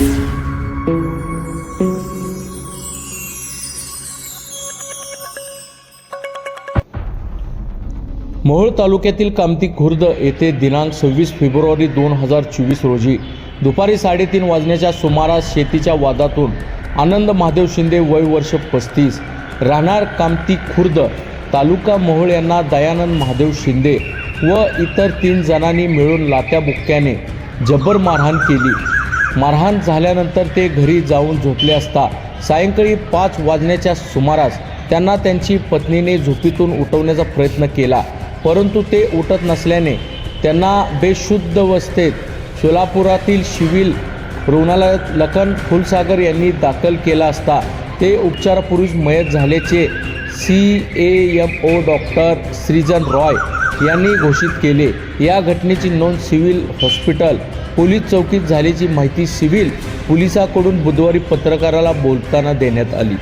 मोहोळ तालुक्यातील कामती खुर्द येथे दिनांक सव्वीस फेब्रुवारी दोन हजार चोवीस रोजी दुपारी साडेतीन वाजण्याच्या सुमारास शेतीच्या वादातून आनंद महादेव शिंदे वय वर्ष पस्तीस राहणार कामती खुर्द तालुका मोहोळ यांना दयानंद महादेव शिंदे व इतर तीन जणांनी मिळून लात्या बुक्क्याने जबर मारहाण केली. मारहाण झाल्यानंतर ते घरी जाऊन झोपले असता सायंकाळी पाच वाजण्याच्या सुमारास त्यांना त्यांची पत्नीने झोपीतून उठवण्याचा प्रयत्न केला. परंतु ते उठत नसल्याने त्यांना बेशुद्ध अवस्थेत सोलापुरातील शिविल रुग्णालयात लखन फुलसागर यांनी दाखल केला असता ते उपचारापूर्वीच मयत झाल्याचे C A M O doctor Shrijan Roy यांनी घोषित केले. या घटनेची नोंद सिव्हिल हॉस्पिटल पोलीस चौकीत झाल्याची माहिती सिव्हिल पोलिसाकडून बुधवारी पत्रकाराला बोलताना देण्यात आली.